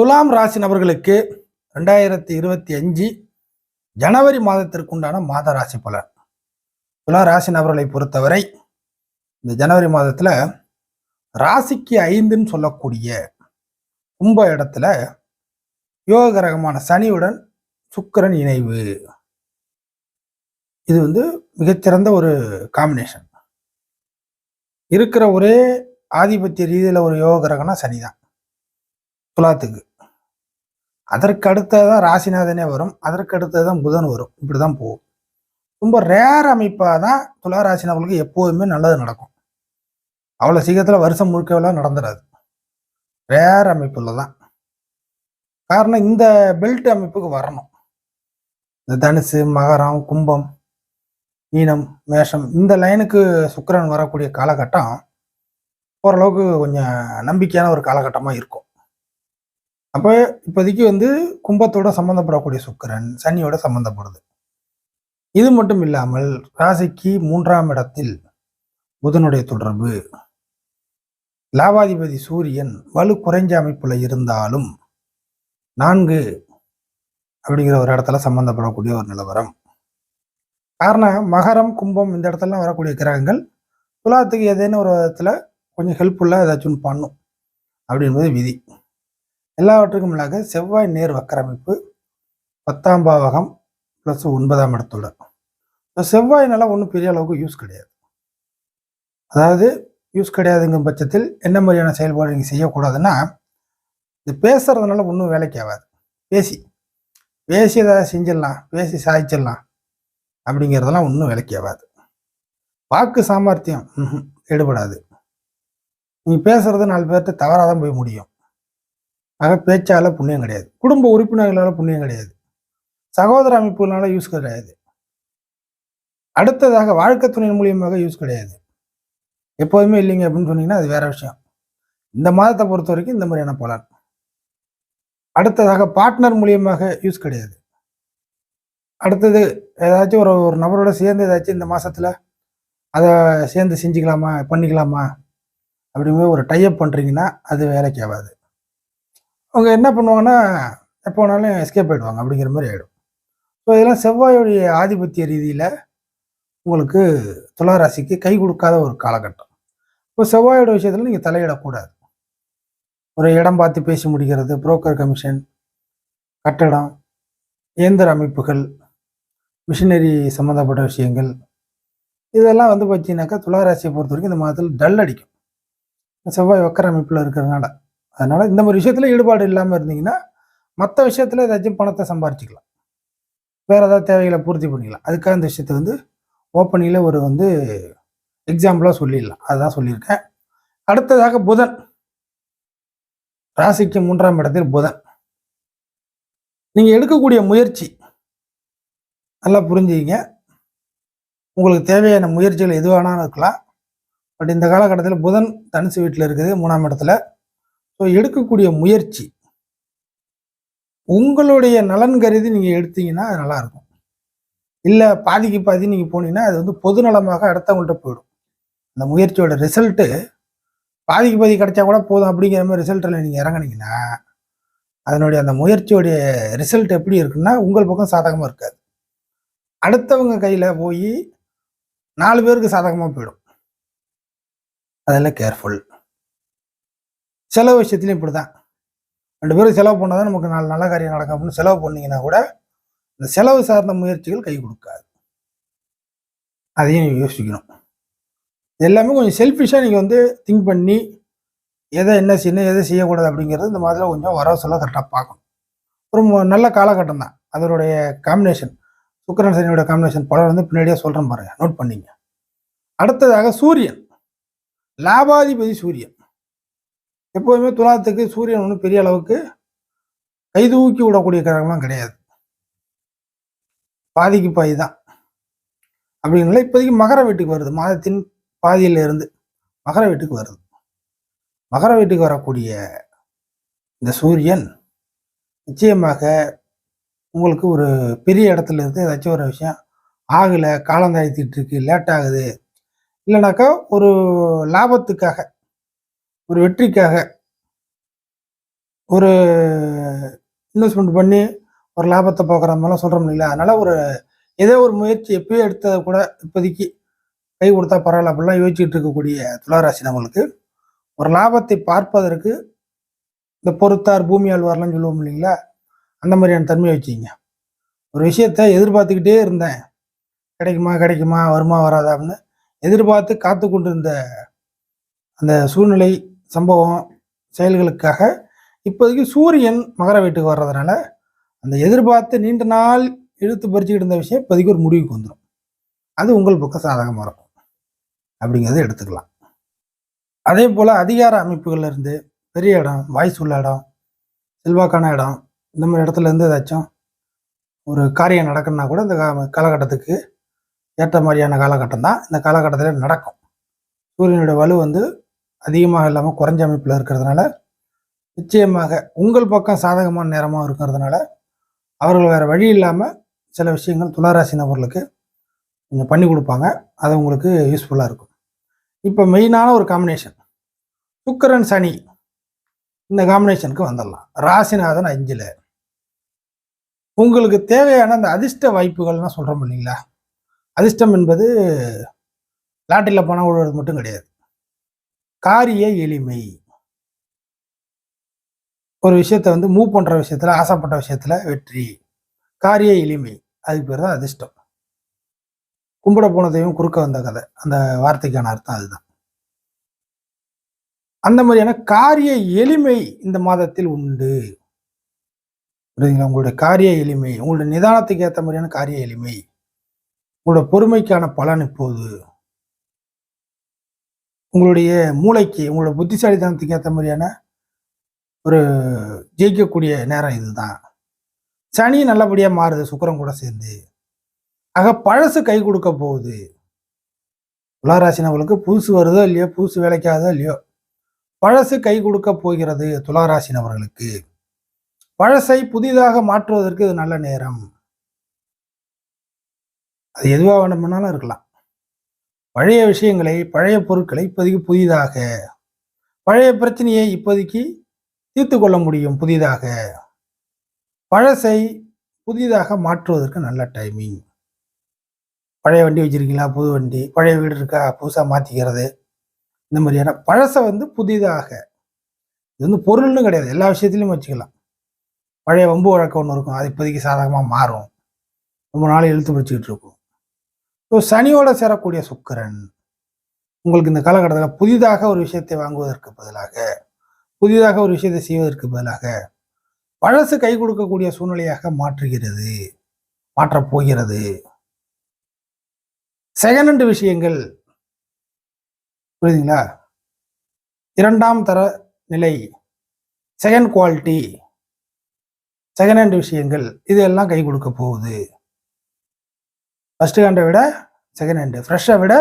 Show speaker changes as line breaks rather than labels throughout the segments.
துலாம் ராசி நபர்களுக்கு ரெண்டாயிரத்தி இருபத்தி அஞ்சு ஜனவரி மாதத்திற்குண்டான மாத ராசி பலன். துலா ராசி நபர்களை பொறுத்தவரை இந்த ஜனவரி மாதத்துல ராசிக்கு ஐந்துன்னு சொல்லக்கூடிய கும்ப இடத்துல யோக கிரகமான சனியுடன் சுக்கிரன் இணைவு. இது வந்து மிகச்சிறந்த ஒரு காம்பினேஷன் இருக்கிற ஒரே ஆதிபத்திய ரீதியில் ஒரு யோக கிரகம்னா சனி தான் துலாத்துக்கு. அதற்கு அடுத்ததான் ராசிநாதனே வரும் அதற்கு அடுத்ததான் புதன் வரும். இப்படிதான் போகும். ரொம்ப ரேர் அமைப்பாக தான் துளாராசினவர்களுக்கு எப்போதுமே நல்லது நடக்கும். அவ்வளோ சீக்கிரத்தில் வருஷம் முழுக்கவெல்லாம் நடந்துடாது ரேர் அமைப்பில் தான் காரணம் இந்த பெல்ட் அமைப்புக்கு வரணும். இந்த தனுசு மகரம் கும்பம் மீனம் மேஷம் இந்த லைனுக்கு சுக்கரன் வரக்கூடிய காலகட்டம் ஓரளவுக்கு கொஞ்சம் நம்பிக்கையான ஒரு காலகட்டமாக இருக்கும். அப்போ இப்போதைக்கு வந்து கும்பத்தோட சம்மந்தப்படக்கூடிய சுக்கிரன் சனியோட சம்மந்தப்படுது இது மட்டும் இல்லாமல் ராசிக்கு மூன்றாம் இடத்தில் புதனுடைய தொடர்பு. லாபாதிபதி சூரியன் வலு குறைஞ்ச அமைப்புல இருந்தாலும் நான்கு அப்படிங்கிற ஒரு இடத்துல சம்பந்தப்படக்கூடிய ஒரு நிலவரம். காரணம் மகரம் கும்பம் இந்த இடத்துலலாம் வரக்கூடிய கிரகங்கள் துலாத்துக்கு ஏதேனும் ஒரு விதத்துல கொஞ்சம் ஹெல்ப்ஃபுல்லாக ஏதாச்சும் பண்ணும் அப்படின்றது விதி. எல்லாவற்றுக்கும் மேலாக செவ்வாய் நேர் வக்கரமைப்பு பத்தாம் பாவகம் ப்ளஸ் ஒன்பதாம் இடத்தோட இப்போ செவ்வாய்னால ஒன்றும் பெரிய அளவுக்கு யூஸ் கிடையாது. அதாவது யூஸ் கிடையாதுங்கும் பட்சத்தில் என்ன மாதிரியான செயல்பாடு நீங்கள் செய்யக்கூடாதுன்னா இது பேசுறதுனால ஒன்றும் வேலைக்கு ஆகாது. பேசி பேசி ஏதாவது செஞ்சிடலாம் பேசி சாய்ச்சிடலாம் அப்படிங்கிறதெல்லாம் ஒன்றும் வேலைக்கு ஆகாது. வாக்கு சாமர்த்தியம் ஈடுபடாது. நீங்கள் பேசுறது நாலு பேர்த்து தவறாக தான் போய் முடியும். ஆக பேச்சால் புண்ணியம் கிடையாது. குடும்ப உறுப்பினர்களால் புண்ணியம் கிடையாது. சகோதர அமைப்புகளால் யூஸ் கிடையாது. அடுத்ததாக வாழ்க்கை துணை மூலியமாக யூஸ் கிடையாது. எப்போதுமே இல்லைங்க அப்படின்னு சொன்னீங்கன்னா அது வேற விஷயம். இந்த மாதத்தை பொறுத்த வரைக்கும் இந்த மாதிரியான பலன். அடுத்ததாக பார்ட்னர் மூலியமாக யூஸ் கிடையாது. அடுத்தது ஏதாச்சும் ஒரு ஒரு நபரோட சேர்ந்து ஏதாச்சும் இந்த மாதத்தில் அதை சேர்ந்து செஞ்சுக்கலாமா பண்ணிக்கலாமா அப்படிங்கிற ஒரு டைப் பண்ணுறீங்கன்னா அது வேலைக்கு ஆகாது. அவங்க என்ன பண்ணுவாங்கன்னா எப்போ வேணாலும் எஸ்கேப் ஆகிடுவாங்க அப்படிங்கிற மாதிரி ஆகிடும் ஸோ இதெல்லாம் செவ்வாயுடைய ஆதிபத்திய ரீதியில் உங்களுக்கு துளாராசிக்கு கை கொடுக்காத ஒரு காலகட்டம். இப்போ செவ்வாயோட விஷயத்தில் நீங்கள் தலையிடக்கூடாது. ஒரு இடம் பார்த்து பேசி முடிக்கிறது புரோக்கர் கமிஷன் கட்டடம் இயந்திர அமைப்புகள் மிஷினரி சம்மந்தப்பட்ட விஷயங்கள் இதெல்லாம் வந்து பார்த்தீங்கன்னாக்கா துளாராசியை பொறுத்த வரைக்கும் இந்த மாதத்தில் டல் அடிக்கும். செவ்வாய் வக்கர அமைப்பில் இருக்கிறதுனால. அதனால் இந்த மாதிரி விஷயத்தில் ஈடுபாடு இல்லாமல் இருந்தீங்கன்னா மற்ற விஷயத்தில் ஏதாச்சும் பணத்தை சம்பாரிச்சிக்கலாம். வேறு ஏதாவது தேவைகளை பூர்த்தி பண்ணிக்கலாம். அதுக்காக இந்த விஷயத்தை வந்து ஓப்பனிங்கில் ஒரு வந்து எக்ஸாம்பிளாக சொல்லிடலாம். அதுதான் சொல்லியிருக்கேன். அடுத்ததாக புதன். ராசிக்கு மூன்றாம் இடத்தில் புதன். நீங்கள் எடுக்கக்கூடிய முயற்சி நல்லா புரிஞ்சுக்கிங்க. உங்களுக்கு தேவையான முயற்சிகள் எது வேணாலும் இருக்கலாம். பட் இந்த காலகட்டத்தில் புதன் தனுசு வீட்டில் இருக்குது மூணாம் இடத்துல. ஸோ எடுக்கக்கூடிய முயற்சி. உங்களுடைய நலன் கருதி நீங்கள் எடுத்தீங்கன்னா அது நல்லாயிருக்கும். இல்லை பாதிக்கு பாதி நீங்கள் போனீங்கன்னா அது வந்து பொது நலமாக அடுத்தவங்கள்ட்ட போயிடும். அந்த முயற்சியோட ரிசல்ட்டு பாதிக்கு பாதி கிடைச்சா கூட போதும் அப்படிங்கிற மாதிரி ரிசல்ட்டில் நீங்கள் இறங்கினீங்கன்னா அதனுடைய அந்த முயற்சியோடைய ரிசல்ட் எப்படி இருக்குன்னா உங்கள் பக்கம் சாதகமாக இருக்காது. அடுத்தவங்க கையில் போய் நாலு பேருக்கு சாதகமாக போயிடும். அதெல்லாம் கேர்ஃபுல் செலவு விஷயத்துலையும் இப்படி தான் ரெண்டு பேரும் செலவு பண்ணால் தான் நமக்கு நாலு நல்ல காரியம் நடக்கும் அப்படின்னு செலவு பண்ணீங்கன்னா கூட இந்த செலவு சார்ந்த முயற்சிகள் கை கொடுக்காது. அதையும் நீங்கள் யோசிக்கணும். இது எல்லாமே கொஞ்சம் செல்ஃபிஷாக நீங்கள் வந்து திங்க் பண்ணி எதை என்ன செய்யணும் எதை செய்யக்கூடாது அப்படிங்கிறது இந்த மாதிரி கொஞ்சம் வரவு சொல்ல கரெக்டாக பார்க்கணும். ஒரு நல்ல காலகட்டம் தான். அதனுடைய காம்பினேஷன் சுக்கிரன் சனியோட காம்பினேஷன் படம் வந்து பின்னாடியே சொல்கிறேன் பாருங்க நோட் பண்ணிங்க. அடுத்ததாக சூரியன். லாபாதிபதி சூரியன். எப்போதுமே துலாத்துக்கு சூரியன் ஒன்றும் பெரிய அளவுக்கு கைதூக்கி விடக்கூடிய கிரகம்லாம் கிடையாது. பாதிக்கு பாதி தான். அப்படிங்கல இப்போதைக்கு மகர வீட்டுக்கு வருது. மாதத்தின் பாதியில இருந்து மகர வீட்டுக்கு வருது. மகர வீட்டுக்கு வரக்கூடிய இந்த சூரியன் நிச்சயமாக உங்களுக்கு ஒரு பெரிய இடத்துல இருந்து ஏதாச்சும் ஒரு விஷயம் ஆகலை காலம் தாழ்த்திட்டு இருக்கு லேட் ஆகுது. இல்லைனாக்கா ஒரு லாபத்துக்காக ஒரு வெற்றிக்காக ஒரு இன்வெஸ்ட்மெண்ட் பண்ணி ஒரு லாபத்தை பார்க்குற மாதிரிலாம் சொல்கிறோம் இல்லையா அதனால் ஒரு ஏதோ ஒரு முயற்சி எப்பயோ எடுத்ததை கூட இப்போதைக்கு கை கொடுத்தா பரவாயில்ல. அப்படிலாம் யோசிச்சுட்டு இருக்கக்கூடிய துளாராசி நம்மளுக்கு. ஒரு லாபத்தை பார்ப்பதற்கு இந்த பொறுத்தார் பூமி ஆழ்வார்லாம் சொல்லுவோம் இல்லைங்களா? அந்த மாதிரியான தன்மையை வச்சுங்க. ஒரு விஷயத்த எதிர்பார்த்துக்கிட்டே இருந்தேன். கிடைக்குமா கிடைக்குமா வருமா வராதா அப்படின்னு எதிர்பார்த்து காத்து கொண்டிருந்த அந்த சூழ்நிலை சம்பவம் செயல்களுக்காக இப்போதைக்கு சூரியன் மகர வீட்டுக்கு வர்றதுனால அந்த எதிர்பார்த்து நீண்ட நாள் இழுத்து பறிச்சுக்கிட்டு இருந்த விஷயம் இப்போதைக்கு ஒரு முடிவுக்கு வந்துடும் அது உங்கள் பக்கம் சாதகமாக இருக்கும். அப்படிங்கிறத எடுத்துக்கலாம். அதே போல் அதிகார அமைப்புகள்ல இருந்து பெரிய இடம் வாய்ஸ் உள்ள இடம் செல்வாக்கான இடம் இந்த மாதிரி இடத்துல இருந்து ஏதாச்சும் ஒரு காரியம் நடக்கணும்னா கூட இந்த காலகட்டத்துக்கு ஏற்ற மாதிரியான காலகட்டம் தான் இந்த காலகட்டத்தில் நடக்கும். சூரியனுடைய வலு வந்து அதிகமாக இல்லாமல் குறைஞ்ச அமைப்பில் இருக்கிறதுனால நிச்சயமாக உங்கள் பக்கம் சாதகமான நேரமாக இருக்கிறதுனால அவர்கள் வேறு வழி இல்லாமல் சில விஷயங்கள் துளாராசி நபர்களுக்கு கொஞ்சம் பண்ணி கொடுப்பாங்க. அது உங்களுக்கு யூஸ்ஃபுல்லாக இருக்கும். இப்போ மெயினான ஒரு காம்பினேஷன் சுக்கரன் சனி. இந்த காம்பினேஷனுக்கு வந்துடலாம். ராசிநாதன் அஞ்சில் உங்களுக்கு தேவையான அந்த அதிர்ஷ்ட வாய்ப்புகள்லாம் சொல்கிறோம் இல்லைங்களா? அதிர்ஷ்டம் என்பது லாட்டரியில் பணம் விழுவது மட்டும் கிடையாது. காரிய எளிமை. ஒரு விஷயத்த வந்து மூவ் பண்ணுற விஷயத்துல ஆசைப்பட்ட விஷயத்துல வெற்றி. காரிய எளிமை. அதுக்கு பேர் தான் அதிர்ஷ்டம். கும்பிட போன தெய்வம் குறுக்க வந்த கதை. அந்த வார்த்தைக்கான அர்த்தம் அதுதான். அந்த மாதிரியான காரிய எளிமை இந்த மாதத்தில் உண்டு. புரியுதுங்களா? உங்களுடைய காரிய எளிமை. உங்களுடைய நிதானத்துக்கு ஏற்ற மாதிரியான காரிய எளிமை. உங்களோட பொறுமைக்கான பலன் இப்போது. உங்களுடைய மூளைக்கு உங்களோட புத்திசாலித்தனத்துக்கு ஏற்ற மாதிரியான ஒரு ஜெயிக்கக்கூடிய நேரம் இதுதான். சனி நல்லபடியாக மாறுது சுக்கரம் கூட சேர்ந்து. ஆக பழசு கை கொடுக்க போகுது. துளாராசினவர்களுக்கு புதுசு வருதோ இல்லையோ புதுசு வேலைக்காதோ இல்லையோ பழசு கை கொடுக்க போகிறது துளாராசினவர்களுக்கு. பழசை புதிதாக மாற்றுவதற்கு இது நல்ல நேரம். அது எதுவாக வேண்டுமானாலும் இருக்கலாம். பழைய விஷயங்களை பழைய பொருட்களை இப்போதைக்கு புதிதாக பழைய பிரச்சனையை இப்போதைக்கு தீர்த்து கொள்ள முடியும் புதிதாக. பழசை புதிதாக மாற்றுவதற்கு நல்ல டைமிங் பழைய வண்டி வச்சுருக்கீங்களா? புது வண்டி. பழைய வீடு இருக்கா? புதுசாக மாற்றிக்கிறது இந்த மாதிரியான பழசை வந்து புதிதாக. இது வந்து பொருள்னு கிடையாது. எல்லா விஷயத்துலையும் வச்சுக்கலாம். பழைய வம்பு வழக்கம் ஒன்று இருக்கும். அது இப்போதைக்கு சாதகமாக மாறும். ரொம்ப நாள் இழுத்து பிடிச்சிக்கிட்டு இருக்கும். ஸோ சனியோட சேரக்கூடிய சுக்கரன் உங்களுக்கு இந்த காலகட்டத்தில் புதிதாக ஒரு விஷயத்தை வாங்குவதற்கு பதிலாக புதிதாக ஒரு விஷயத்தை செய்வதற்கு பதிலாக பழசு கை கொடுக்கக்கூடிய சூழ்நிலையாக மாற்றுகிறது மாற்றப் போகிறது. செகண்ட் விஷயங்கள் புரியுதுங்களா? இரண்டாம் தர நிலை செகண்ட் குவாலிட்டி செகண்ட் ஹேண்ட் விஷயங்கள் இது எல்லாம் கை கொடுக்க போகுது. ஃபஸ்ட்டு ஹேண்டை விட செகண்ட் ஹேண்டு ஃப்ரெஷ்ஷை விட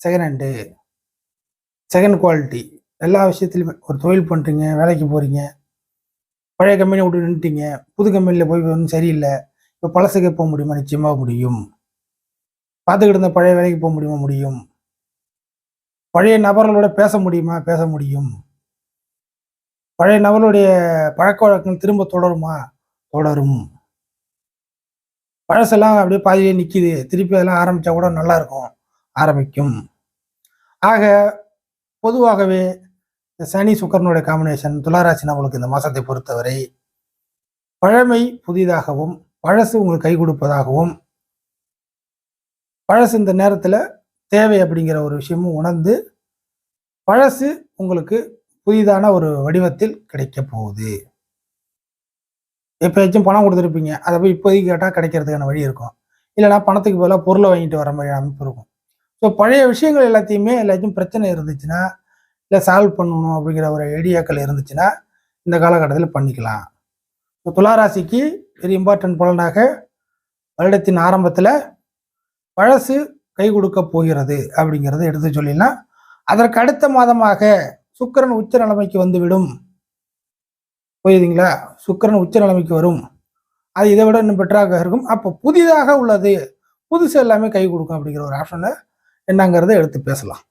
செகண்ட் ஹேண்டு செகண்ட் குவாலிட்டி எல்லா விஷயத்துலையுமே ஒரு தொழில் பண்ணுறீங்க வேலைக்கு போகிறீங்க பழைய கம்பெனியை விட்டு நின்றுட்டீங்க புது கம்பெனியில் போய் ஒன்றும் சரியில்லை. இப்போ பழசுக்கு போக முடியுமா? நிச்சயமாக முடியும். பார்த்துக்கிட்டு இருந்த பழைய வேலைக்கு போக முடியுமா? முடியும். பழைய நபர்களோட பேச முடியுமா? பேச முடியும். பழைய நபர்களுடைய பழக்க வழக்கங்கள் திரும்ப தொடருமா? தொடரும். பழசெல்லாம் அப்படியே பாதியிலே நிற்கிது திருப்பி அதெல்லாம் ஆரம்பித்தா கூட நல்லா இருக்கும் ஆரம்பிக்கும். ஆக பொதுவாகவே இந்த சனி சுக்கரனுடைய காம்பினேஷன் துளாராசி நம்மளுக்கு இந்த மாதத்தை பொறுத்தவரை பழமை புதிதாகவும் பழசு உங்களுக்கு கை கொடுப்பதாகவும் பழசு இந்த நேரத்தில் தேவை அப்படிங்கிற ஒரு விஷயமும் உணர்ந்து பழசு உங்களுக்கு புதிதான ஒரு வடிவத்தில் கிடைக்க போகுது. எப்பயாச்சும் பணம் கொடுத்துருப்பீங்க. அதை போய் இப்போதைக்கு கேட்டால் கிடைக்கிறதுக்கான வழி இருக்கும். இல்லைனா பணத்துக்கு பதிலாக பொருளை வாங்கிட்டு வர மாதிரி அமைப்பு இருக்கும். ஸோ பழைய விஷயங்கள் எல்லாத்தையுமே எல்லாத்தையும் பிரச்சனை இருந்துச்சுன்னா இல்லை சால்வ் பண்ணணும் அப்படிங்கிற ஒரு ஐடியாக்கள் இருந்துச்சுன்னா இந்த காலகட்டத்தில் பண்ணிக்கலாம். ஸோ துளாராசிக்கு வெரி இம்பார்ட்டன்ட் பலனாக வருடத்தின் ஆரம்பத்தில் பழசு கை கொடுக்க போகிறது அப்படிங்கிறத எடுத்து சொல்லிடலாம் அதற்கு அடுத்த மாதமாக சுக்கிரன் உச்ச நிலைமைக்கு வந்துவிடும். புரியுதுங்களா? சுக்கிரன் உச்ச நிலைமைக்கு வரும். அது இதை விட இன்னும் பெட்டராக இருக்கும். அப்போ புதிதாக உள்ளது. புதுசு எல்லாமே கை கொடுக்கும் அப்படிங்கிற ஒரு ஆப்ஷனை என்னங்கிறத எடுத்து பேசலாம்.